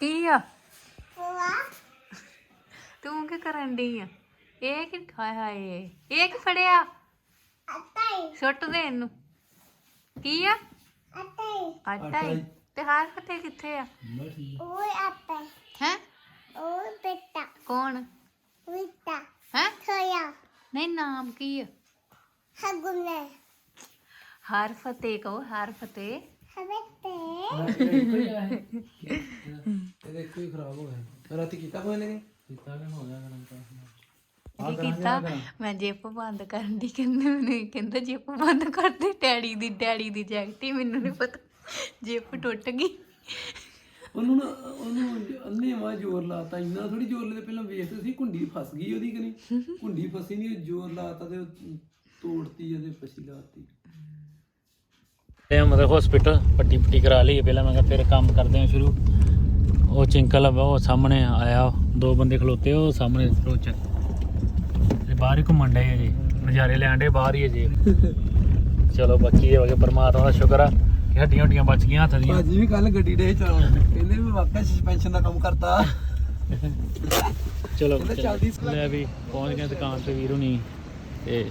ਕੀ ਆ? ਤੂੰ ਕੀ ਕਰਨ ਡਈ ਆ? ਇਹ ਕੀ ਹਾਏ ਹਾਏ ਇਹ ਕੀ ਫੜਿਆ? ਸੁੱਟ ਦੇ ਇਹਨੂੰ। ਕੀ ਆ? ਆਟਾ ਹੀ। ਤੇ ਹਾਰ ਫਤੇ ਕਿੱਥੇ ਆ? ਹੈ। ਕੌਣ? ਹੈ? ਨਹੀਂ ਨਾਮ ਕੀ ਆ? ਹਰ ਫਤਿਹ ਕਹੋ ਹਰ ਫਤਿਹ। ਇਹਦੇ ਕੋਈ ਖਰਾਬ ਹੋ ਗਿਆ ਰਾਤੀ ਕੀਤਾ? ਕੋਈ ਨਹੀਂ ਕੀਤਾ ਕਿ ਹੋ ਗਿਆ ਗਰਮ ਕੀ ਕੀਤਾ ਮੈਂ ਜਿੱਪ ਬੰਦ ਕਰਨ ਦੀ ਕਹਿੰਦੇ ਮੈਨੂੰ ਕਹਿੰਦਾ ਜਿੱਪ ਬੰਦ ਕਰ ਦੇ ਡੈਡੀ ਦੀ ਡੈਡੀ ਦੀ ਜੈਕਟ ਹੀ ਮੈਨੂੰ ਨਹੀਂ ਪਤਾ। ਜਿੱਪ ਟੁੱਟ ਗਈ। ਉਹਨੂੰ ਨਾ ਉਹਨੂੰ ਅੰਨੇ ਵਾ ਜ਼ੋਰ ਲਾਤਾ ਇੰਨਾ ਥੋੜੀ ਜ਼ੋਰ ਲਾਤੇ ਪਹਿਲਾਂ ਵੇਖਦੇ ਸੀ ਕੁੰਡੀ ਫਸ ਗਈ ਉਹਦੀ ਕਿ ਨਹੀਂ? ਕੁੰਡੀ ਫਸੀ ਨਹੀਂ ਜ਼ੋਰ ਲਾਤਾ ਤੇ ਉਹ ਤੋੜਤੀ ਉਹਦੇ ਫਸੀ ਲਾਤੀ। ਤੇ ਮਤਲਬ ਹਸਪੀਟਲ ਪੱਟੀ ਪੱਟੀ ਕਰਾ ਲਈ ਪਹਿਲਾਂ। ਮੈਂ ਕਿਹਾ ਫਿਰ ਕੰਮ ਕਰਦੇ ਹਾਂ ਸ਼ੁਰੂ। ਉਹ ਚਿੰਕਲ ਆ ਉਹ ਸਾਹਮਣੇ ਆਇਆ ਦੋ ਬੰਦੇ ਖਲੋਤੇ ਉਹ ਸਾਹਮਣੇ ਰੋਚ ਤੇ ਬਾਹਰ ਹੀ ਘੁੰਮਣ ਡਏ ਆ ਜੀ। ਨਜ਼ਾਰੇ ਲੈਣ ਡੇ ਬਾਹਰ ਹੀ ਆ ਜੀ। ਚਲੋ ਬਾਕੀ ਇਹ ਹੋ ਗਿਆ ਪਰਮਾਤਮਾ ਦਾ ਸ਼ੁਕਰ ਆ ਕਿ ਹੱਡੀਆਂ ਹੱਡੀਆਂ ਬਚ ਗਈਆਂ ਹੱਥ ਦੀਆਂ। ਭਾਜੀ ਵੀ ਕੱਲ ਗੱਡੀ ਦੇ ਚਲਾਉਣ। ਕਹਿੰਦੇ ਵੀ ਵਾਕਿਆ ਸਸਪੈਂਸ਼ਨ ਦਾ ਕੰਮ ਕਰਤਾ। ਚਲੋ ਲੈ ਵੀ ਪਹੁੰਚ ਗਏ ਦੁਕਾਨ ਤੇ ਵੀਰੋ ਨਹੀਂ ਤੇ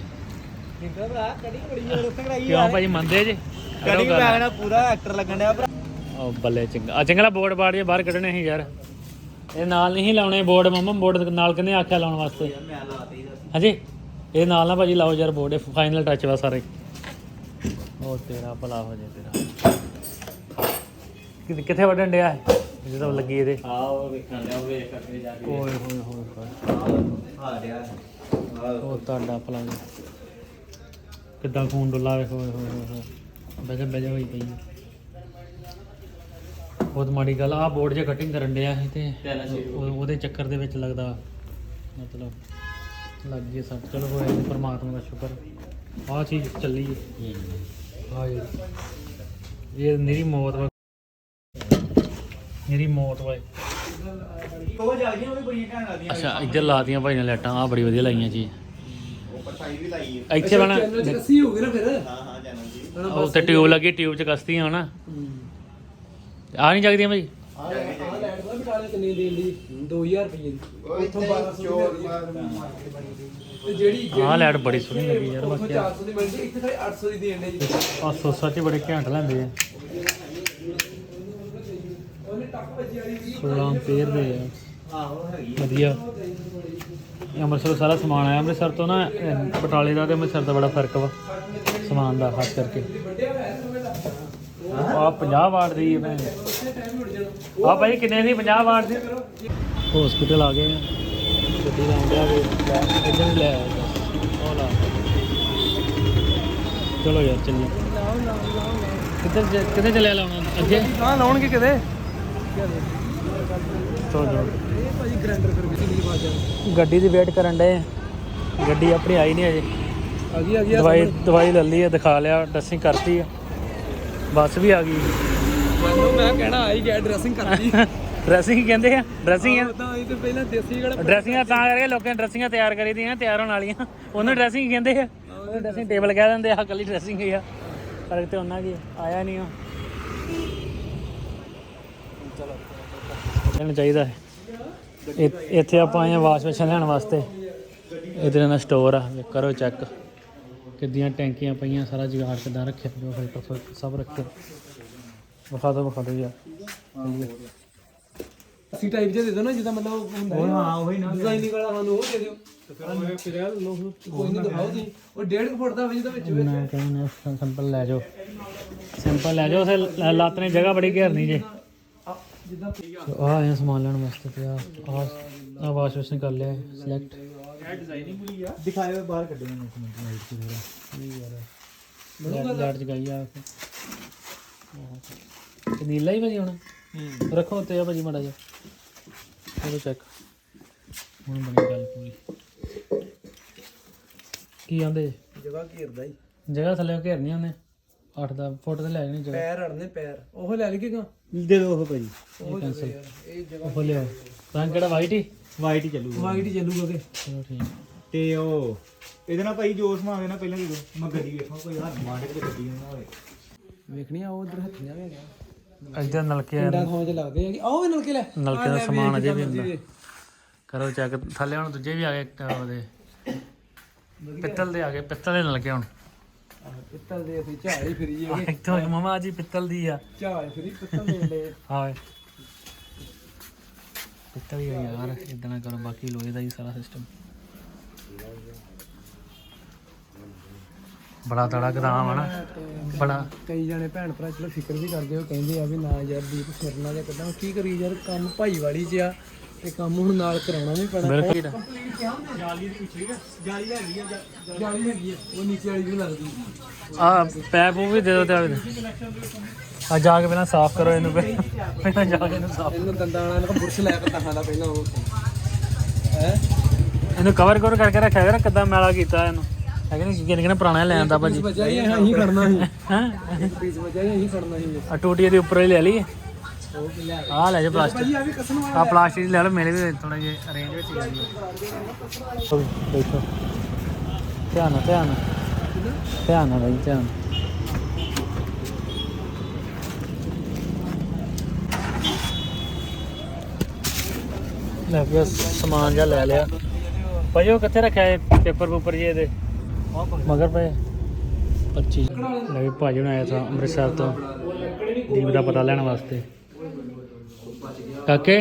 ਕਿਉਂ ਭਾਜੀ ਮੰਨਦੇ ਜੇ? ਕੜੀ ਮੈਂ ਨਾ ਪੂਰਾ ਐਕਟਰ ਲੱਗਣ ਡਿਆ ਭਰਾ। ਉਹ ਬੱਲੇ ਚੰਗਾ। ਆ ਚੰਗਲਾ ਬੋਰਡ ਬਾੜ ਜੇ ਬਾਹਰ ਕੱਢਣੇ ਸੀ ਯਾਰ। ਇਹ ਨਾਲ ਨਹੀਂ ਸੀ ਲਾਉਣੇ ਬੋਰਡ ਮੰਮਾ ਬੋਰਡ ਨਾਲ ਕਿੰਨੇ ਆਖਿਆ ਲਾਉਣ ਵਾਸਤੇ? ਮੈਂ ਲਾਤੀ ਹਾਂਜੀ? ਇਹ ਨਾਲ ਨਾ ਭਾਜੀ ਲਾਓ ਯਾਰ ਬੋਰਡ ਫਾਈਨਲ ਟੱਚ ਵਾ ਸਾਰੇ। ਉਹ ਤੇਰਾ ਭਲਾ ਹੋ ਜਾਏ ਤੇਰਾ। ਕਿੱਥੇ- ਕਿੱਥੇ ਵੱਢਣ ਡਿਆ ਜਦੋਂ ਲੱਗੀ ਇਹਦੇ। ਆਓ ਵੇਖਣ ਲਿਆ ਵੇਖ ਕੇ ਜਾ ਕੇ। ਓਏ ਹੋਏ ਹੋਏ ਹੋਏ। ਆ ਰਿਹਾ। ਉਹ ਤੁਹਾਡਾ ਭਲਾ ਜੀ। ਕਿੱਦਾਂ ਖੂਨ ਡੁੱਲਾ ਵੇ ਹੋਏ ਹੋਏ ਹੋਏ ਹੋਏ। ਬਜਾ ਬਜਾ ਹੋਈ ਪਈ। ਬਹੁਤ ਮਾੜੀ ਗੱਲ ਆ ਬੋਰਡ ਜੇ ਕਟਿੰਗ ਕਰਨ ਡਿਆ ਸੀ ਤੇ ਉਹ- ਉਹਦੇ ਚੱਕਰ ਦੇ ਵਿੱਚ ਲੱਗਦਾ। ਮਤਲਬ ਲੱਗ ਗਈ ਸੱਟ। ਚਲੋ ਹੋਇਆ ਜੀ ਪਰਮਾਤਮਾ ਦਾ ਸ਼ੁਕਰ। ਆਹ ਚੀਜ਼ ਚੱਲੀ ਹੈ ਜੀ। ਇਹ ਨਿਰੀ ਮੌਤ ਵਾ। ਨਿਰੀ ਮੌਤ ਵਾ ਉਹ ਜਲਦੀਆਂ ਉਹ ਵੀ ਬੜੀਆਂ ਘੈਂਟ ਲੱਗਦੀਆਂ। ਅੱਛਾ ਇੱਧਰ ਲਾਤੀਆਂ ਭਾਈ ਨੇ ਲਾਈਟਾਂ ਆ ਬੜੀ ਵਧੀਆ ਲਾਈਆਂ ਜੀ। ਉਹ ਪਰਛਾਈ ਵੀ ਲਾਈ ਹੈ ਇੱਥੇ ਬਣਾ ਚੈਨਲ ਚ ਕੱਸੀ ਹੋ ਗਈ ਨਾ ਫਿਰ? ਹਾਂ ਹਾਂ ਜਾਨਮ ਜੀ ਉਹ ਤੇ ਟਿਊਬ ਲੱਗੀ ਟਿਊਬ ਚ ਕਸਤੀਆਂ ਹਨਾ। ਆ ਨਹੀਂ ਜਗਦੀਆਂ ਭਾਈ ਆ ਆ ਲੈਟ ਦਾ। ਬਟਾਲੇ ਕਿੰਨੇ ਦੇਣ ਦੀ? 2000 ਰੁਪਏ ਦੀ। ਉੱਥੋਂ 1200 ਦੀ ਤੇ ਜਿਹੜੀ ਆਹ ਲਾਈਟ ਬੜੀ ਸੋਹਣੀ ਲੱਗੀ ਯਾਰ ਬਾਕੀ 400 ਦੀ ਮਿਲਦੀ ਇੱਥੇ ਤਾਂ 800 ਦੀ ਦੇਣ ਦੇ ਜੀ। ਆ ਸੋਸਾ ਚ ਬੜੇ ਘੈਂਟ ਲੈਂਦੇ ਆ। ਉਹਨੇ ਟੱਕ ਵੱਜੀ ਵਾਲੀ ਵੀ 16 ਪੇਰ ਦੇ ਆ। ਆਹੋ ਹੈਗੀ ਵਧੀਆ। ਇਹ ਅੰਮ੍ਰਿਤਸਰ ਸਾਰਾ ਸਮਾਨ ਆਇਆ। ਅੰਮ੍ਰਿਤਸਰ ਤੋਂ ਨਾ ਬਟਾਲੇ ਦਾ ਤੇ ਅੰਮ੍ਰਿਤਸਰ ਦਾ ਬੜਾ ਫ਼ਰਕ ਵਾ। ਸਮਾਨ ਦਾ ਖਾਸ ਕਰਕੇ। ਆ 50 ਵਾਟ ਦੀ ਹੈ ਭੈਣ। ਆ ਭਾਈ ਕਿੰਨੇ ਦੀ? 50 ਵਾਟ ਦੀ? ਹਸਪੀਟਲ ਆ ਗਏ ਆ। ਗੱਡੀ ਦਾ ਆਉਂਦਿਆ ਵੀ। ਇੱਧਰ ਲੈ ਆਇਆ ਚਲੋ ਯਾਰ ਚੱਲੀਏ। ਕਿੱਧਰ ਕਿੱਧਰ ਚੱਲਿਆ ਲਾਉਣਾ? ਅੱਗੇ? ਹਾਂ ਲਾਉਣਗੇ ਕਿਤੇ? ਚਲੋ ਚਲੋ। ਇਹ ਭਾਜੀ ਗ੍ਰੈਂਡਰ ਫਿਰ ਕਿਸੇ ਦੀ ਗੱਡੀ ਦੀ ਵੇਟ ਕਰਨ ਡਏ ਗੱਡੀ ਆਪਣੀ ਆਈ ਨਹੀਂ ਅਜੇ। ਆ ਗਈ ਆ ਗਈ ਦਵਾਈ ਦਵਾਈ ਲੈ ਲਈ ਹੈ ਦਿਖਾ ਲਿਆ ਡਰੈਸਿੰਗ ਕਰਤੀ ਆ। ਬੱਸ ਵੀ ਆ ਗਈ। ਮੈਨੂੰ ਮੈਂ ਕਹਿਣਾ ਆਈ ਗਿਆ ਡਰੈਸਿੰਗ ਕਰਦੀ ਡਰੈਸਿੰਗ ਕਹਿੰਦੇ ਆ ਡਰੈਸਿੰਗ ਆ। ਤਾਂ ਇਹ ਤੇ ਪਹਿਲਾਂ ਦੇਸੀ ਗੜਾ ਡਰੈਸਿੰਗਾਂ ਤਾਂ ਕਰਕੇ ਲੋਕਾਂ ਨੇ ਡਰੈਸਿੰਗਾਂ ਤਿਆਰ ਕਰੀ ਦੀਆਂ ਤਿਆਰ ਹੋਣ ਵਾਲੀਆਂ। ਉਹਨੂੰ ਡਰੈਸਿੰਗ ਕਹਿੰਦੇ ਆ। ਉਹਨੂੰ ਡਰੈਸਿੰਗ ਟੇਬਲ ਕਹਿ ਦਿੰਦੇ ਆ ਕੱਲੀ ਡਰੈਸਿੰਗ ਹੀ ਆ। ਪਰ ਤੇ ਉਹਨਾਂ ਕੀ ਆ, ਆਇਆ ਨਹੀਂ ਉਹ। ਚਲੋ ਚਾਹੀਦਾ ਹੈ। ਇੱਥੇ ਆਪਾਂ ਆਏ ਆ ਵਾਸ਼ ਵੇਸ਼ਨ ਲੈਣ ਵਾਸਤੇ। ਇਹਦੇ ਨਾਲ ਸਟੋਰ ਆ ਕਰੋ ਚੈੱਕ ਕਿੱਦੀਆਂ ਟੈਂਕੀਆਂ ਪਈਆਂ ਸਾਰਾ ਜੁਗਾੜ ਕਿੱਦਾਂ ਰੱਖਿਆ ਜੋ ਫੁਲਟਰ ਸਭ ਰੱਖਿਆ। ਵਿਖਾ ਦਿਓ ਵਿਖਾ ਯਾਰ। ਸੀ ਟਾਈਪ ਜੇ ਦੇ ਦਿਓ ਨਾ ਜਿੱਦਾਂ ਮਤਲਬ ਉਹ ਹੁੰਦਾ ਉਹ ਹਾਂ ਉਹੀ ਨਾ। ਡਿਜ਼ਾਈਨਿੰਗ ਵਾਲਾ ਸਾਨੂੰ ਉਹ ਦੇ ਦਿਓ। ਤੇ ਫਿਰ ਮੈਂ ਪਿਆ ਲੋ ਕੋਈ ਨਹੀਂ ਦਿਖਾਓ ਤੁਸੀਂ। ਉਹ 1.5 ਫੁੱਟ ਦਾ ਹੋਵੇ ਜਿਹਦੇ ਵਿੱਚ ਮੈਂ ਕਹਿੰਦਾ ਸਿੰਪਲ ਲੈ ਜਾਓ। ਸਿੰਪਲ ਲੈ ਜਾਓ ਉਸੇ ਲੱਤ ਨੇ ਜਗ੍ਹਾ ਬੜੀ ਘੇਰਨੀ ਜੇ। ਜਿੱਦਾਂ ਆ ਆਇਆ ਸਮਾਨ ਲੈਣ ਵਾਸਤੇ ਤੇ ਆ ਆ ਆ ਵਾਸ਼ ਵੇਸ਼ਨ ਕਰ ਲਿਆ ਸਿਲੈਕਟ ਦਿਖਾਏ ਹੋਏ ਬਾਹਰ ਕੱਢੇ ਨੇ ਇੱਕ ਮਿੰਟ ਲਾਈਟ ਚ ਥੋੜਾ ਲਾਈਟ ਲਾਈਟ ਜਗਾਈ ਆ ਤੇ ਨੀਲਾ ਹੀ ਭਾਜੀ ਹੁਣ? ਰੱਖੋ ਉੱਤੇ ਆ ਭਾਜੀ ਮੜਾ ਜਾ ਚਲੋ ਚੈੱਕ ਹੁਣ ਬਣੀ ਗੱਲ ਪੂਰੀ। ਕੀ ਆਂਦੇ ਜਗ੍ਹਾ ਘੇਰਦਾ ਹੀ। ਜਗ੍ਹਾ ਥੱਲੇ ਘੇਰਨੀ ਉਹਨੇ। 8 ਦਾ ਫੁੱਟ ਤੇ ਲੈ ਜਾਣੀ ਜਗ੍ਹਾ। ਪੈਰ ਅੜਨੇ ਪੈਰ। ਉਹ ਲੈ ਲਈਏਗਾ ਦੇ ਦੋ ਉਹ ਭਾਈ ਉਹ ਕੈਂਸਲ ਇਹ ਜਗ੍ਹਾ ਉਹ ਲਿਓ ਰੰਗ ਕਿਹੜਾ ਵਾਈਟ ਹੀ? ਵਾਈਟ ਹੀ ਚੱਲੂਗਾ। ਵਾਈਟ ਹੀ ਚੱਲੂਗਾ ਕਿ ਚਲੋ ਠੀਕ ਤੇ ਉਹ ਇਹਦੇ ਨਾਲ ਭਾਈ ਜੋ ਸਮਾਨ ਨਾ ਪਹਿਲਾਂ ਦੇ ਦੋ ਮੈਂ ਗੱਡੀ ਵੇਖਾਂ ਕੋਈ ਹੱਥ ਮਾਰ ਕੇ ਗੱਡੀ ਨਾ ਹੋਵੇ ਵੇਖਣੀ ਆ ਉਹ ਉਧਰ ਹੱਥੀਆਂ ਵੀ ਹੈਗਾ ਇੱਧਰ ਨਲਕੇ ਆ। ਪਿੰਡਾਂ ਥਾਂ 'ਚ ਲੱਗਦੇ ਆ ਕਿ ਆਓ ਇਹ ਨਲਕੇ ਲੈ। ਨਲਕੇ ਦਾ ਸਮਾਨ ਅਜੇ ਵੀ ਹੁੰਦਾ। ਕਰੋ ਚੈੱਕ ਥੱਲੇ ਹੁਣ ਦੂਜੇ ਵੀ ਆ ਗਏ ਇੱਕ ਉਹਦੇ। ਪਿੱਤਲ ਦੇ ਆ ਗਏ ਪਿੱਤਲ ਦੇ ਨਲਕੇ ਹੁਣ। ਪਿੱਤਲ ਦੇ ਅਸੀਂ ਝਾੜ ਹੀ ਫਰੀ ਜਾਈਏ ਇੱਥੋਂ ਮਮਾ ਜੀ ਪਿੱਤਲ ਦੀ ਆ। ਝਾੜ ਫਰੀ ਪਿੱਤਲ ਦੇ ਲੈ। ਹਾਂ ਪਿੱਤਲ ਹੀ ਆ ਯਾਰ ਇਦਾਂ ਨਾ ਕਰੋ ਬਾਕੀ ਲੋਹੇ ਦਾ ਹੀ ਸਾਰਾ ਸਿਸਟਮ ਬੜਾ ਤੜਾ ਗਦਾਮ ਆ ਨਾ। ਬੜਾ। ਕਈ ਜਣੇ ਭੈਣ ਭਰਾ ਚਲੋ ਫਿਕਰ ਵੀ ਕਰਦੇ ਹੋ ਕਹਿੰਦੇ ਆ ਵੀ ਨਾ ਯਾਰ ਦੀਪ ਫਿਰਨਾ ਜਾਂ ਕਿਦਾਂ। ਕੀ ਕਰੀ ਯਾਰ ਕੰਮ ਭਾਈਵਾਲੀ 'ਚ ਆ। ਤੇ ਕੰਮ ਹੁਣ ਨਾਲ ਕਰਾਉਣਾ ਵੀ ਪੈਣਾ। ਬਿਲਕੁਲ। ਜਾਲੀ ਦੇ ਪਿੱਛੇ ਜਾਲੀ ਹੈਗੀ ਆ। ਜਾਲੀ ਹੈਗੀ ਆ ਉਹ ਨੀਚੇ ਵਾਲੀ ਵੀ ਲੱਗਦੀ ਆ ਪੈਪ ਉਹ ਵੀ ਦੇ ਦਿਓ ਤੇ ਆ ਦੇ। ਜਾ ਕੇ ਪਹਿਲਾਂ ਸਾਫ਼ ਕਰੋ ਇਹਨੂੰ ਪਹਿਲਾਂ। ਜਾ ਕੇ ਇਹਨੂੰ ਸਾਫ਼ ਇਹਨੂੰ ਦੰਦਾਂ ਵਾਲਾ ਇਹਨੂੰ ਬੁਰਸ਼ ਲੈ ਕੇ ਤਹਾਂ ਦਾ ਪਹਿਲਾਂ ਉਹ। ਹੈ? ਇਹਨੂੰ ਕਵਰ ਕਵਰ ਕਰਕੇ ਰੱਖਿਆ ਕਰ ਕਿੱਦਾਂ ਮੈਲਾ ਕੀਤਾ ਇਹਨੂੰ। ਹੈ ਕਿ ਨਹੀਂ? ਕਿਹਨੇ ਕਿਹਨੇ ਪੁਰਾਣਾ ਲੈ ਆਂਦਾ ਭਾਜੀ। ਵਜਾ ਹੀ ਅਸੀਂ ਖੜਨਾ ਸੀ ਹਾਂ? ਪੀਸ ਵਜਾ ਹੀ ਅਸੀਂ ਖੜਨਾ ਸੀ ਆ। ਟੂਟੀ ਇਹਦੇ ਉੱਪਰ ਹੀ ਲੈ ਲਈ ਆ ਲੈ ਜਾ ਪਲਾਸਟਿਕ। ਆ ਵੀ ਕਸਮ ਆ ਪਲਾਸਟਿਕ ਲੈ ਲਓ ਮੇਰੇ ਵੀ ਥੋੜਾ ਜਿਹਾ ਅਰੇਂਜ ਵਿੱਚ ਹੀ ਆ ਜੀ। ਦੇਖੋ। ਧਿਆਨ ਨਾਲ ਧਿਆਨ ਨਾਲ। ਧਿਆਨ ਨਾਲ ਬਾਈ ਧਿਆਨ ਲੈ ਆਹ ਸਮਾਨ ਜਿਹਾ ਲੈ ਲਿਆ। ਭਾਈ ਉਹ ਕਿੱਥੇ ਰੱਖਿਆ ਇਹ ਪੇਪਰ ਪੂਪਰ ਜੀ ਇਹਦੇ? ਮਗਰ ਪਏ। 25 ਲੈ ਭਾਜੀ ਹੁਣ ਆਇਆ ਤਾਂ ਅੰਮ੍ਰਿਤਸਰ ਤੋਂ। ਦੀਪ ਦਾ ਪਤਾ ਲੈਣ ਵਾਸਤੇ। ਕਾਕੇ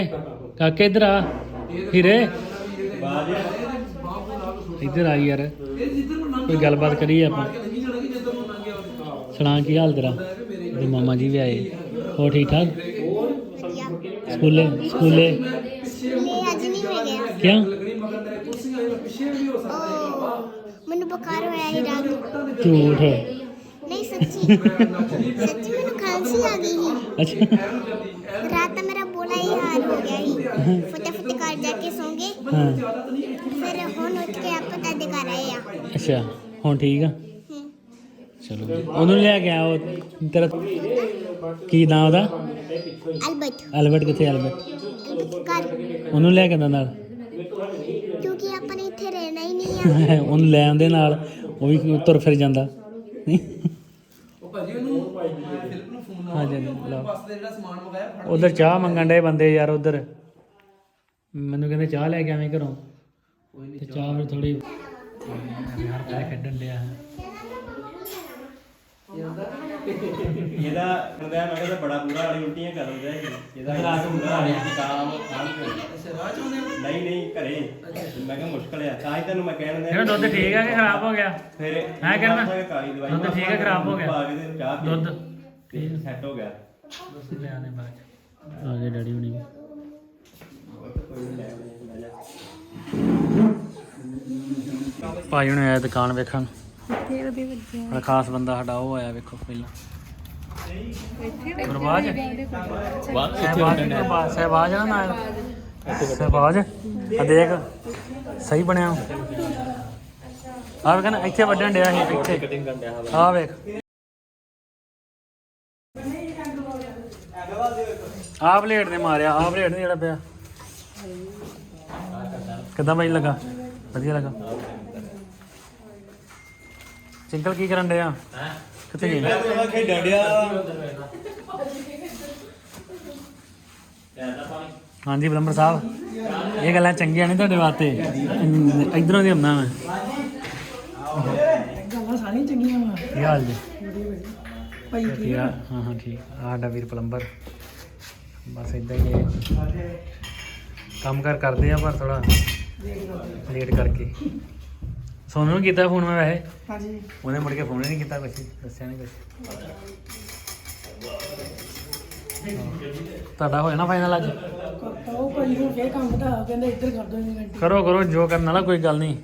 ਕਾਕੇ ਇੱਧਰ ਆ। ਹੀਰੇ। ਇੱਧਰ ਆ ਯਾਰ। ਕੋਈ ਗੱਲਬਾਤ ਕਰੀਏ ਆਪਾਂ। ਸੁਣਾ ਕੀ ਹਾਲ ਤੇਰਾ? ਤੇ ਮਾਮਾ ਜੀ ਵੀ ਆਏ। ਹੋ ਠੀਕ ਠਾਕ? ਸਕੂਲੇ ਸਕੂਲੇ। ਅੱਜ ਨਹੀਂ ਮੈਂ ਗਿਆ ਕਿਉਂ ਮੈਨੂੰ ਬੁਖਾਰ ਹੋਇਆ ਸੀ ਰਾਤ ਨੂੰ। ਝੂਠ। ਨਹੀਂ ਸੱਚੀ। ਸੱਚੀ ਮੈਨੂੰ ਖਾਂਸੀ ਆ ਗਈ ਸੀ। ਅੱਛਾ ਰਾਤ ਤਾਂ ਮੇਰਾ ਬੋਲਾ ਹੀ ਹਾਲ ਹੋ ਗਿਆ ਸੀ ਫਟੇ ਫਟੇ ਘਰ ਜਾ ਕੇ ਸੌਂ ਗਏ। ਹਾਂ। ਫਿਰ ਹੁਣ ਉੱਠ ਕੇ ਆਪਾਂ ਦਾਦੇ ਘਰ ਆਏ ਆ। ਅੱਛਾ ਹੁਣ ਠੀਕ ਆ? ਹਮ। ਚਲੋ ਉਹਨੂੰ ਲੈ ਕੇ ਆ ਉਹ ਤੇਰਾ ਕੀ ਨਾਮ ਉਹਦਾ? ਅਲਬਤ ਐਲਬਰਟ ਕਿੱਥੇ ਐਲਬਰਟ ਘਰ। ਉਹਨੂੰ ਲੈ ਕੇ ਆਉਂਦਾ ਨਾਲ? ਕਿਉਂਕਿ ਆਪਾਂ ਨੇ ਇੱਥੇ ਰਹਿਣਾ ਹੀ ਨਹੀਂ ਆ। ਉਹਨੂੰ ਲੈ ਆਉਂਦੇ ਨਾਲ। ਉਹ ਵੀ ਤੁਰ ਫਿਰ ਜਾਂਦਾ। ਉਹ ਭਾਜੀ ਉਹਨੂੰ ਫਿਲਿਪ ਨੂੰ ਫੋਨ ਹਾਂ ਜੀ ਲਓ। ਬਸ ਦੇ ਜਿਹੜਾ ਸਮਾਨ ਮੰਗਾਇਆ ਫੜ ਉਧਰ ਚਾਹ ਮੰਗਣ ਦੇ ਬੰਦੇ ਯਾਰ ਉਧਰ। ਮੈਨੂੰ ਕਹਿੰਦੇ ਚਾਹ ਲੈ ਕੇ ਆਵੇਂ ਘਰੋਂ। ਤੇ ਚਾਹ ਫਿਰ ਥੋੜੀ ਯਾਰ ਪੈ ਖੇਡਣ ਡਿਆ। ਇਹਦਾ ਕਹਿੰਦਾ ਮੈਂ ਕਹਿੰਦਾ ਬੜਾ ਬੁਰਾ ਵਾਲੀ ਉਲਟੀਆਂ ਕਰ ਦਿੰਦਾ ਇਹ। ਇਹਦਾ ਰਾਤ ਨੂੰ ਬੁਰਾ ਵਾਲੀ ਕੰਮ ਖਾਣ ਅੱਛਾ ਰਾਹ ਚ ਆ? ਨਹੀਂ ਨਹੀਂ ਘਰੇ। ਮੈਂ ਕਿਹਾ ਮੁਸ਼ਕਲ ਆ ਤਾਂ ਹੀ ਤੈਨੂੰ ਮੈਂ ਕਹਿਣ ਇਹਦਾ ਦੁੱਧ ਠੀਕ ਆ ਕਿ ਖਰਾਬ ਹੋ ਗਿਆ? ਫਿਰ ਹੈਂ ਕਰਨਾ? ਕਾਲੀ ਦਵਾਈ ਦੁੱਧ ਠੀਕ ਹੈ, ਖਰਾਬ ਹੋ ਗਿਆ? ਪਾ ਕੇ ਤੇ ਚਾਹ ਪੀ ਦੁੱਧ ਸੈੱਟ ਹੋ ਗਿਆ। ਲੈ ਆਨੇ ਬਾਅਦ ਆ ਗਏ ਡੈਡੀ ਹੁਣੀ। ਭਾਈ ਹੁਣ ਆਇਆ ਦੁਕਾਨ ਵੇਖਣ। ਬੜਾ ਖਾਸ ਬੰਦਾ ਸਾਡਾ ਉਹ ਆਇਆ ਵੇਖੋ ਪਹਿਲਾਂ। ਗੁਰਬਾਜ ਸਹਿਬਾਜ ਸਹਿਬਾਜ ਆ ਨਾ ਨਾਲ? ਸਹਿਬਾਜ? ਆ ਦੇਖ ਸਹੀ ਬਣਿਆ। ਆ ਵੇਖ ਨਾ ਇੱਥੇ ਵੱਢਣ ਡਿਆ ਸੀ ਇੱਥੇ। ਆ ਵੇਖ। ਆਹ ਪਲੇਟ ਨੇ ਮਾਰਿਆ ਆਹ ਪਲੇਟ ਨੇ ਜਿਹੜਾ ਪਿਆ। ਕਿੱਦਾਂ ਬਾਈ ਲੱਗਾ? ਵਧੀਆ ਲੱਗਾ। ਚਿੰਕਲ ਕੀ ਕਰਨ ਡਿਆ? ਕਿੱਥੇ ਗਈ ਖੇਡਣ ਡਿਆ ਹਾਂਜੀ ਬਲੰਬਰ ਸਾਹਿਬ। ਇਹ ਗੱਲਾਂ ਚੰਗੀਆਂ ਨਹੀਂ ਤੁਹਾਡੇ ਵਾਸਤੇ। ਇਧਰੋਂ ਦੀ ਹੁੰਦਾ ਮੈਂ। ਗੱਲਾਂ ਸਾਰੀਆਂ ਚੰਗੀਆਂ ਵਾ। ਕੀ ਹਾਲ ਜੀ? ਭਾਈ ਠੀਕ ਹਾਂ ਹਾਂ ਠੀਕ। ਆ ਆਹ ਸਾਡਾ ਵੀਰ ਪਲੰਬਰ। ਬਸ ਇਦਾਂ ਹੀ। ਕੰਮ ਕਰ ਕਰਦੇ ਆ ਪਰ ਥੋੜਾ ਲੇਟ ਕਰਕੇ। ਸੋਨੂੰ ਨੂੰ ਕੀਤਾ ਫੋਨ ਮੈਂ ਵੈਸੇ? ਹਾਂਜੀ। ਉਹਨੇ ਮੁੜ ਕੇ ਫੋਨ ਹੀ ਨਹੀਂ ਕੀਤਾ ਕੁਛ ਦੱਸਿਆ ਨਹੀਂ ਕੁਛ। ਤੁਹਾਡਾ ਹੋਇਆ ਨਾ ਫਾਈਨਲ ਅੱਜ? ਉਹ ਭਾਈ ਨੂੰ ਫੇਰ ਕੰਮ ਦਾ ਕਹਿੰਦੇ ਇੱਧਰ ਕਰ ਦੋ ਇੰਨੀ ਘੰਟੇ। ਕਰੋ ਕਰੋ ਜੋ ਕਰਨ ਵਾਲਾ ਕੋਈ ਗੱਲ ਨਹੀਂ।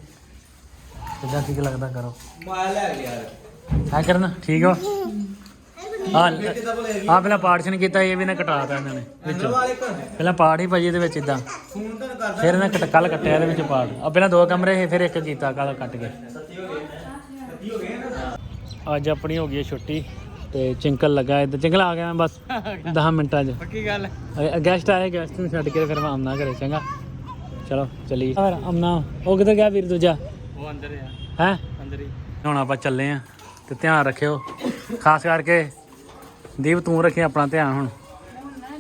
ਜਿੱਦਾਂ ਠੀਕ ਲੱਗਦਾ ਕਰੋ। ਮਾਲ ਲੈ ਗਿਆ ਯਾਰ। ਹੈ ਕਰਨਾ? ਠੀਕ ਹਾਂ? ਆ ਪਹਿਲਾਂ ਪਾਰਟੀਸ਼ਨ ਕੀਤਾ ਇਹ ਵੀ ਨਾ ਕਟਾਤਾ ਇਹਨਾਂ ਨੇ ਵਿੱਚੋਂ। ਪਹਿਲਾਂ ਪਾਰਟ ਹੀ ਭਾਜੀ ਇਹਦੇ ਵਿੱਚ ਇਦਾਂ ਫਿਰ ਇਹਨਾਂ ਕੱਟ ਕੱਲ ਕੱਟਿਆ ਇਹਦੇ ਵਿੱਚ ਪਾਰਟ ਆ ਪਹਿਲਾਂ ਦੋ ਕਮਰੇ ਸੀ ਫਿਰ ਇੱਕ ਕੀਤਾ ਕੱਲ ਕੱਟ ਕੇ। ਅੱਜ ਆਪਣੀ ਹੋ ਗਈ ਹੈ ਛੁੱਟੀ ਤੇ ਚਿੰਕਲ ਲੱਗਾ ਇੱਧਰ। ਚਿੰਕਲ ਆ ਗਿਆ ਮੈਂ ਬਸ 10 ਮਿੰਟਾਂ 'ਚ। ਪੱਕੀ ਗੱਲ ਗੈਸਟ ਆਏ ਗੈਸਟ ਨੂੰ ਛੱਡ ਕੇ ਫਿਰ ਮੈਂ ਆਮਨਾ ਘਰੇ ਚੰਗਾ। ਚਲੋ ਚਲੀ ਹੋਰ ਆਮਨਾ ਉਹ ਕਿੱਧਰ ਗਿਆ ਵੀਰ ਦੂਜਾ? ਉਹ ਅੰਦਰ ਆ। ਹੈ? ਅੰਦਰ ਹੀ। ਹੁਣ ਆਪਾਂ ਚੱਲੇ ਆ ਤੇ ਧਿਆਨ ਰੱਖਿਓ। ਖਾਸ ਕਰਕੇ ਦੀਪ ਤੂੰ ਰੱਖੀ ਆਪਣਾ ਧਿਆਨ ਹੁਣ।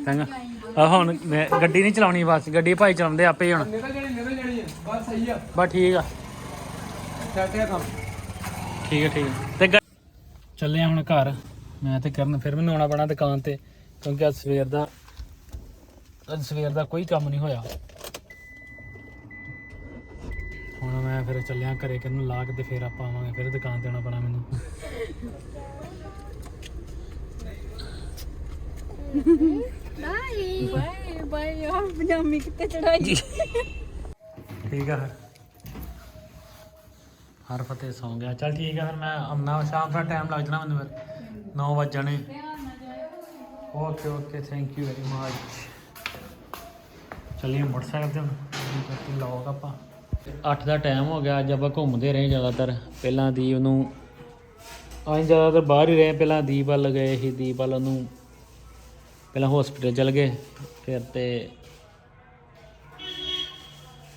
ਚੰਗਾ। ਆ ਹੁਣ ਮੈਂ ਗੱਡੀ ਨਹੀਂ ਚਲਾਉਣੀ ਬਸ ਗੱਡੀ ਭਾਈ ਚਲਾਉਂਦੇ ਆਪੇ ਹੀ ਹੁਣ। ਨਿਕਲ ਜਾਣੀ ਨਿਕਲ ਜਾਣੀ ਆ ਬਸ ਸਹੀ ਆ। ਬਸ ਠੀਕ ਆ। ਸੈਟ ਆ ਕੰਮ। ਠੀਕ ਹੈ ਠੀਕ ਹੈ ਤੇ ਗ- ਚੱਲੇ ਆ ਹੁਣ ਘਰ। ਮੈਂ ਤੇ ਕਰਨ ਫਿਰ ਮੈਨੂੰ ਆਉਣਾ ਪੈਣਾ ਦੁਕਾਨ ਤੇ ਕਿਉਂਕਿ ਅੱਜ ਸਵੇਰ ਦਾ ਅੱਜ ਸਵੇਰ ਦਾ ਕੋਈ ਕੰਮ ਨਹੀਂ ਹੋਇਆ। ਹੁਣ ਮੈਂ ਫਿਰ ਚੱਲਿਆ ਘਰੇ ਕਰਨ ਲਾ ਕੇ ਤੇ ਫਿਰ ਆਪਾਂ ਆਵਾਂਗੇ ਫਿਰ ਦੁਕਾਨ ਤੇ ਆਉਣਾ ਪੈਣਾ ਮੈਨੂੰ। ਬਾਏ ਬਾਏ ਆ ਪਜਾਮੀ ਕਿੱਥੇ ਚੜਾਈ ਠੀਕ ਆ ਫਿਰ। ਹਰ ਫਤਿਹ ਸੌਂ ਗਿਆ। ਚੱਲ ਠੀਕ ਆ ਫਿਰ, ਮੈਂ ਆਉਣਾ ਸ਼ਾਮ ਦਾ ਟਾਈਮ ਲੱਗ ਜਾਣਾ ਮੈਨੂੰ ਫਿਰ। 9 ਵਜ ਜਾਣੇ okay okay thank you very much ਚੱਲੀਏ ਮੋਟਰਸਾਈਕਲ ਤੇ ਹੁਣ। ਲੌਗ ਆਪਾਂ। 8 ਦਾ ਟਾਈਮ ਹੋ ਗਿਆ। ਅੱਜ ਆਪਾਂ ਘੁੰਮਦੇ ਰਹੇ ਜ਼ਿਆਦਾਤਰ। ਪਹਿਲਾਂ ਦੀ ਉਹਨੂੰ ਅਸੀਂ ਜ਼ਿਆਦਾਤਰ ਬਾਹਰ ਹੀ ਰਹੇ। ਪਹਿਲਾਂ ਦੀਪ ਵੱਲ ਗਏ ਸੀ। ਦੀਪ ਵੱਲ ਉਹਨੂੰ ਪਹਿਲਾਂ ਹਸਪੀਟਲ ਚਲ ਗਏ, ਫਿਰ ਤੇ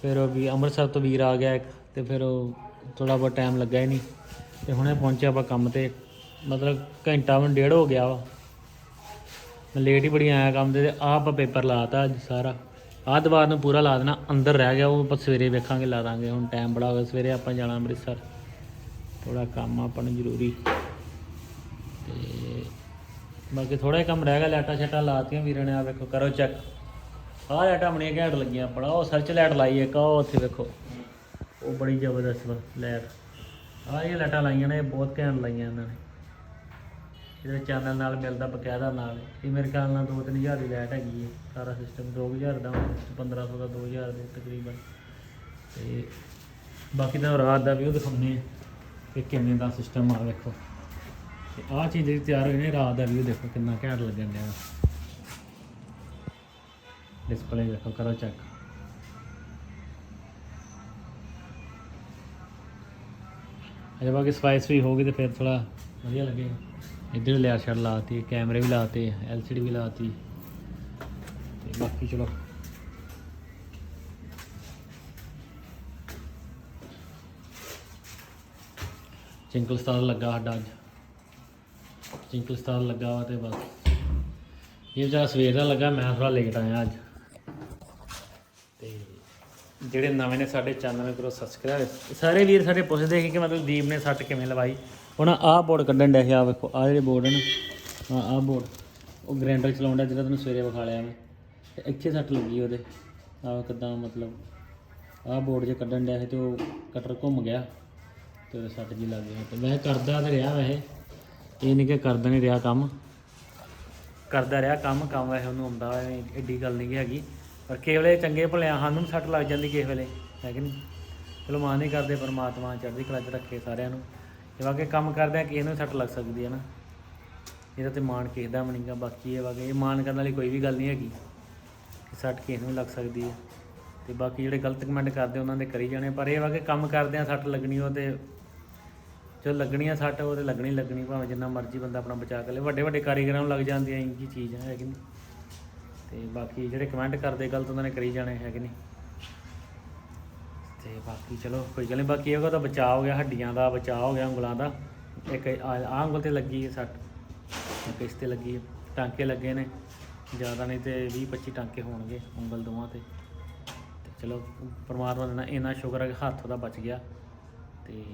ਫਿਰ ਉਹ ਵੀ ਅੰਮ੍ਰਿਤਸਰ ਤੋਂ ਵੀਰ ਆ ਗਿਆ ਇੱਕ ਤੇ ਫਿਰ ਉਹ ਥੋੜਾ ਬਹੁਤ ਟਾਈਮ ਲੱਗਾ ਹੀ ਨਹੀਂ ਤੇ ਹੁਣੇ ਪਹੁੰਚਿਆ ਆਪਾਂ ਕੰਮ ਤੇ, ਮਤਲਬ ਘੰਟਾ ਵਨ ਡੇਢ ਹੋ ਗਿਆ ਵਾ। ਮੈਂ ਲੇਟ ਹੀ ਬੜੀ ਆਇਆ ਕੰਮ ਤੇ ਤੇ ਆਹ ਆਪਾਂ ਪੇਪਰ ਲਾਤਾ ਅੱਜ ਸਾਰਾ। ਆਹ ਦੀਵਾਰ ਨੂੰ ਪੂਰਾ ਲਾ ਦੇਣਾ, ਅੰਦਰ ਰਹਿ ਗਿਆ ਉਹ, ਆਪਾਂ ਸਵੇਰੇ ਵੇਖਾਂਗੇ, ਲਾ ਦਾਂਗੇ। ਹੁਣ ਟਾਈਮ ਬੜਾ ਹੋ ਗਿਆ, ਸਵੇਰੇ ਆਪਾਂ ਜਾਣਾ ਅੰਮ੍ਰਿਤਸਰ। ਥੋੜਾ ਕੰਮ ਆਪਾਂ ਨੂੰ ਜ਼ਰੂਰੀ। ਬਾਕੀ ਥੋੜਾ ਹੀ ਕੰਮ ਰਹਿ ਗਿਆ, ਲਾਈਟਾਂ ਛੱਟਾਂ ਲਾਤੀਆਂ ਵੀਰਾਂ ਨੇ ਆ ਵੇਖੋ, ਕਰੋ ਚੈੱਕ ਆਹ ਲਾਈਟਾਂ ਬਣੀਆਂ ਘੈਂਟ ਲੱਗੀਆਂ ਬੜਾ ਉਹ ਸਰਚ ਲਾਈਟ ਲਾਈ ਇੱਕ ਉਹ ਉੱਥੇ ਵੇਖੋ। ਉਹ ਬੜੀ ਜ਼ਬਰਦਸਤ ਵਾ ਲਾਈਟ ਆਹ ਇਹ ਲਾਈਟਾਂ ਲਾਈਆਂ ਨੇ, ਇਹ ਬਹੁਤ ਘੈਂਟ ਲਾਈਆਂ ਇਹਨਾਂ ਨੇ। ਇਹਦੇ ਚੈਨਲ ਨਾਲ ਮਿਲਦਾ ਬਕਾਇਦਾ ਨਾਲ। ਇਹ ਮੇਰੇ ਖਿਆਲ ਨਾਲ 2-3000 ਦੀ ਲਾਈਟ ਹੈਗੀ ਹੈ ਸਾਰਾ ਸਿਸਟਮ 2000 ਦਾ 1500 ਦਾ 2000 ਦੇ ਤਕਰੀਬਨ। ਤੇ ਬਾਕੀ ਤਾਂ ਰਾਤ ਦਾ ਵੀ ਉਹ ਦਿਖਾਉਂਦੇ ਆ ਕਿ ਕਿੰਨੇ ਦਾ ਸਿਸਟਮ ਆ, ਵੇਖੋ। ਤੇ ਆਹ ਚੀਜ਼ ਜਿਹੜੀ ਤਿਆਰ ਹੋਈ ਨੇ, ਰਾਤ ਦਾ ਵੀ ਦੇਖੋ ਕਿੰਨਾ ਘੈਂਟ ਲੱਗਣ ਡਿਆ। ਡਿਸਪਲੇ ਦੇਖੋ, ਕਰੋ ਚੈੱਕ ਅਜੇ ਬਾਕੀ ਸਪਾਈਸ ਵੀ ਹੋਗੀ ਤੇ ਫਿਰ ਥੋੜਾ ਵਧੀਆ ਲੱਗੇਗਾ। ਇੱਧਰ ਲਿਆ ਛੜ ਲਾਤੀ ਕੈਮਰੇ ਵੀ ਲਾਤੇ ਐਲਸੀਡੀ ਵੀ ਲਾਤੀ। ਤੇ ਬਾਕੀ ਚਲੋ। ਚਿੰਕਲ ਸਟਾਰ ਲੱਗਾ ਸਾਡਾ ਅੱਜ। ਚਿੰਕਲ ਲੱਗਾ ਵਾ ਤੇ ਬਸ। ਇਹ ਵਿਚਾਰਾ ਸਵੇਰ ਦਾ ਲੱਗਾ, ਮੈਂ ਥੋੜਾ ਲੇਟ ਆਇਆ ਅੱਜ। ਤੇ ਜਿਹੜੇ ਨਵੇਂ ਨੇ ਸਾਡੇ ਚੈਨਲ ਨੂੰ ਕਰੋ ਸਬਸਕ੍ਰਾਈਬ ਸਾਰੇ ਵੀਰ ਸਾਡੇ ਪੁੱਛਦੇ ਸੀ ਕਿ ਮਤਲਬ ਦੀਪ ਨੇ ਸੱਟ ਕਿਵੇਂ ਲਵਾਈ। ਹੁਣ ਆਹ ਬੋਰਡ ਕੱਢਣ ਡਿਆ ਸੀ, ਆਹ ਵੇਖੋ, ਆਹ ਜਿਹੜੇ ਬੋਰਡ ਨੇ, ਆਹ ਆਹ ਬੋਰਡ ਉਹ ਗ੍ਰਾਈਂਡਰ ਚਲਾਉਣ ਡਿਆ, ਜਿਹੜਾ ਤੁਹਾਨੂੰ ਸਵੇਰੇ ਵਿਖਾ ਲਿਆ ਮੈਂ। ਤੇ ਇੱਥੇ ਸੱਟ ਲੱਗੀ ਉਹਦੇ। ਆਹ ਕਿਦਾਂ ਮਤਲਬ, ਆਹ ਬੋਰਡ ਜੇ ਕੱਢਣ ਡਿਆ ਸੀ ਤੇ ਉਹ ਕਟਰ ਘੁੰਮ ਗਿਆ ਤੇ ਉਹਦੇ ਸੱਟ ਜੀ ਲੱਗ ਗਈ। ਤੇ ਮੈਂ ਕਰਦਾ ਤੇ ਰਿਹਾ ਵੈਸੇ। ਇਹ ਨਹੀਂ ਕਿ ਕਰਦਾ ਨਹੀਂ ਰਿਹਾ ਕੰਮ। ਕਰਦਾ ਰਿਹਾ ਕੰਮ ਕੰਮ ਵੈਸੇ ਉਹਨੂੰ ਆਉਂਦਾ ਐਡੀ ਗੱਲ ਨਹੀਂ ਹੈਗੀ। ਪਰ ਕਿਸੇ ਵੇਲੇ ਚੰਗੇ ਭਲਿਆਂ ਸਾਨੂੰ ਵੀ ਸੱਟ ਲੱਗ ਜਾਂਦੀ ਕਿਸੇ ਵੇਲੇ, ਹੈ ਕਿ ਨਹੀਂ ਚਲੋ ਮਾਂ ਨਹੀਂ ਕਰਦੇ, ਪਰਮਾਤਮਾ ਚੜ੍ਹਦੀ ਕਲਾ 'ਚ ਰੱਖੇ ਸਾਰਿਆਂ ਨੂੰ। ਇਹ ਵਾਕੇ ਕੰਮ ਕਰਦੇ ਆ ਕਿਸੇ ਨੂੰ ਵੀ ਸੱਟ ਲੱਗ ਸਕਦੀ ਹੈ ਨਾ। ਇਹਦਾ ਤੇ ਮਾਣ ਕਿਸੇ ਦਾ ਵੀ ਨਹੀਂਗਾ ਬਾਕੀ ਇਹ ਵਾਕੇ ਇਹ ਮਾਣ ਕਰਨ ਵਾਲੀ ਕੋਈ ਵੀ ਗੱਲ ਨਹੀਂ ਹੈਗੀ। ਕਿ ਸੱਟ ਕਿਸੇ ਨੂੰ ਵੀ ਲੱਗ ਸਕਦੀ ਹੈ। ਤੇ ਬਾਕੀ ਜਿਹੜੇ ਗਲਤ ਕਮੈਂਟ ਕਰਦੇ ਉਹਨਾਂ ਦੇ ਕਰੀ ਜਾਣੇ, ਪਰ ਇਹ ਵਾ ਕਿ ਕੰਮ ਕਰਦੇ ਆ ਸੱਟ ਲੱਗਣੀ ਉਹ ਤੇ ਜੋ ਲੱਗਣੀ ਆ ਸੱਟ, ਉਹ ਤੇ ਲੱਗਣੀ ਲੱਗਣੀ, ਭਾਵੇਂ ਜਿੰਨਾ ਮਰਜ਼ੀ ਬੰਦਾ ਆਪਣਾ ਬਚਾ ਕੇ ਲੇ ਵੱਡੇ ਵੱਡੇ ਕਾਰੀਗਰਾਂ ਨੂੰ ਲੱਗ ਜਾਂਦੀ ਆ ਇੰਜੀ ਚੀਜ਼ ਹੈ ਕਿ ਨਹੀਂ? ਤੇ ਬਾਕੀ ਜਿਹੜੇ ਕਮੈਂਟ ਕਰਦੇ, ਗਲਤ ਉਹਨਾਂ ਨੇ ਕਰੀ ਜਾਣੇ, ਹੈ ਕਿ ਨਹੀਂ? ਤੇ ਬਾਕੀ ਚਲੋ, ਕੋਈ ਗੱਲ ਨਹੀਂ, ਬਾਕੀ ਇਹਦਾ ਤਾਂ ਬਚਾਅ ਹੋ ਗਿਆ, ਹੱਡੀਆਂ ਦਾ ਬਚਾਅ ਹੋ ਗਿਆ, ਉਂਗਲਾਂ ਦਾ। ਇੱਕ ਆਹ ਉਂਗਲ ਤੇ ਲੱਗੀ ਹੈ ਸੱਟ, ਇੱਕ ਇਸ ਤੇ ਲੱਗੀ ਹੈ। ਟਾਂਕੇ ਲੱਗੇ ਨੇ, ਜ਼ਿਆਦਾ ਨਹੀਂ ਤੇ 20 25 ਟਾਂਕੇ ਹੋਣਗੇ ਉਂਗਲ ਦੋਵਾਂ ਤੇ। ਤੇ ਚਲੋ, ਪਰਮਾਤਮਾ ਦਾ ਨਾ- ਇੰਨਾ ਸ਼ੁਕਰ ਹੈ ਕਿ ਹੱਥ ਉਹਦਾ ਬਚ ਗਿਆ। ਤੇ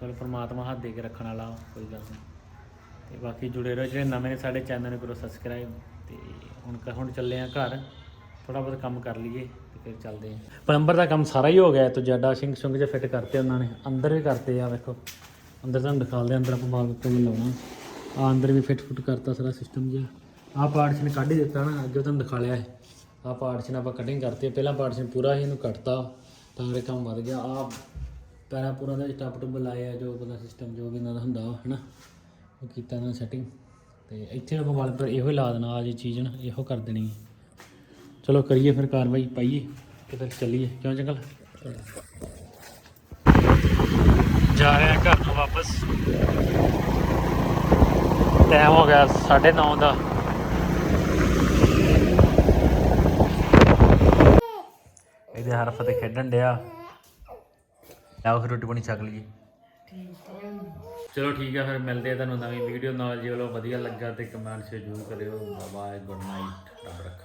ਚਲੋ ਪਰਮਾਤਮਾ ਹੱਥ ਦੇ ਕੇ ਰੱਖਣ ਵਾਲਾ ਕੋਈ ਗੱਲ ਨਹੀਂ ਤੇ ਬਾਕੀ ਜੁੜੇ ਰਹੋ ਜਿਹੜੇ ਨਵੇਂ ਨੇ ਸਾਡੇ ਚੈਨਲ ਨੂੰ ਕਰੋ ਸਬਸਕ੍ਰਾਈਬ ਤੇ ਹੁਣ ਹੁਣ ਚੱਲੇ ਆ ਘਰ। ਥੋੜਾ ਬਹੁਤ ਕੰਮ ਕਰ ਲਈਏ ਤੇ ਫਿਰ ਚੱਲਦੇ ਆ। ਪਲੰਬਰ ਦਾ ਕੰਮ ਸਾਰਾ ਹੀ ਹੋ ਗਿਆ, ਤੋ ਜੱਡਾ ਸਿੰਘ ਸੁੰਗ ਜੇ ਫਿੱਟ ਕਰਤੇ ਉਹਨਾਂ ਨੇ। ਅੰਦਰ ਵੀ ਕਰਤੇ ਆ, ਵੇਖੋ। ਅੰਦਰ ਤੁਹਾਨੂੰ ਦਿਖਾਉਂਦੇ ਅੰਦਰ ਆਪਾਂ ਬਾਲ ਤੋਂ ਵੀ ਲਾਉਣਾ। ਆ ਅੰਦਰ ਵੀ ਫਿੱਟ ਫੁੱਟ ਕਰਤਾ ਸਾਰਾ ਸਿਸਟਮ ਜਿਹਾ। ਆਹ ਪਾਰਟੀਸ਼ਨ ਕੱਢ ਹੀ ਦਿੱਤਾ ਨਾ, ਅੱਗੇ ਤੁਹਾਨੂੰ ਦਿਖਾ ਲਿਆ ਹੈ ਆਹ ਪਾਰਟੀਸ਼ਨ ਆਪਾਂ ਕਟਿੰਗ ਕਰਤੀ ਪਹਿਲਾਂ ਪਾਰਟੀਸ਼ਨ ਪੂਰਾ ਹੀ ਇਹਨੂੰ ਕੱਟਤਾ, ਤਾਂ ਕਰਕੇ ਕੰਮ ਵੱਧ ਗਿਆ। ਆ ਪੈਰਾ ਪੂਰਾ ਦਾ ਸਟੱਪ ਟੁੱਬ ਲਾਇਆ ਜੋ ਬੰਦਾ ਸਿਸਟਮ ਜੋ ਵੀ ਇਹਨਾਂ ਦਾ ਹੁੰਦਾ ਵਾ ਹਨਾ? ਉਹ ਕੀਤਾ ਇਹਨਾਂ ਸੈਟਿੰਗ ਤੇ ਇੱਥੇ ਆਪਾਂ ਵਾਲ ਪਰ ਇਹੋ ਹੀ ਲਾ ਦੇਣਾ ਆ ਜੀ ਚੀਜ਼ ਨਾ, ਇਹੋ ਕਰ ਦੇਣੀ ਹੈ ਚਲੋ ਕਰੀਏ ਫਿਰ ਕਾਰਵਾਈ, ਪਾਈਏ ਤੇ ਫਿਰ ਚੱਲੀਏ? ਕਿਉਂ ਜੰਗਲ? ਜਾ ਰਿਹਾ ਘਰ ਨੂੰ ਵਾਪਸ। ਟਾਈਮ ਹੋ ਗਿਆ 9:30 ਦਾ। ਇਹਦੇ ਹਰਫ ਤੇ ਖੇਡਣ ਡਿਆ। ਆਓ ਫਿਰ ਰੋਟੀ ਪਾਣੀ ਛਕ ਲਈਏ। ਚਲੋ ਠੀਕ ਹੈ ਫਿਰ ਮਿਲਦੇ ਆ ਤੁਹਾਨੂੰ ਨਵੀਂ ਵੀਡੀਓ ਨਾਲ। ਜੇ ਵੱਲੋਂ ਵਧੀਆ ਲੱਗਾ ਤੇ ਕਮੈਂਟ ਜ਼ਰੂਰ ਕਰਿਓ। ਬਾਏ ਗੁੱਡ ਨਾਈਟ ਰੱਬ ਰੱਖ।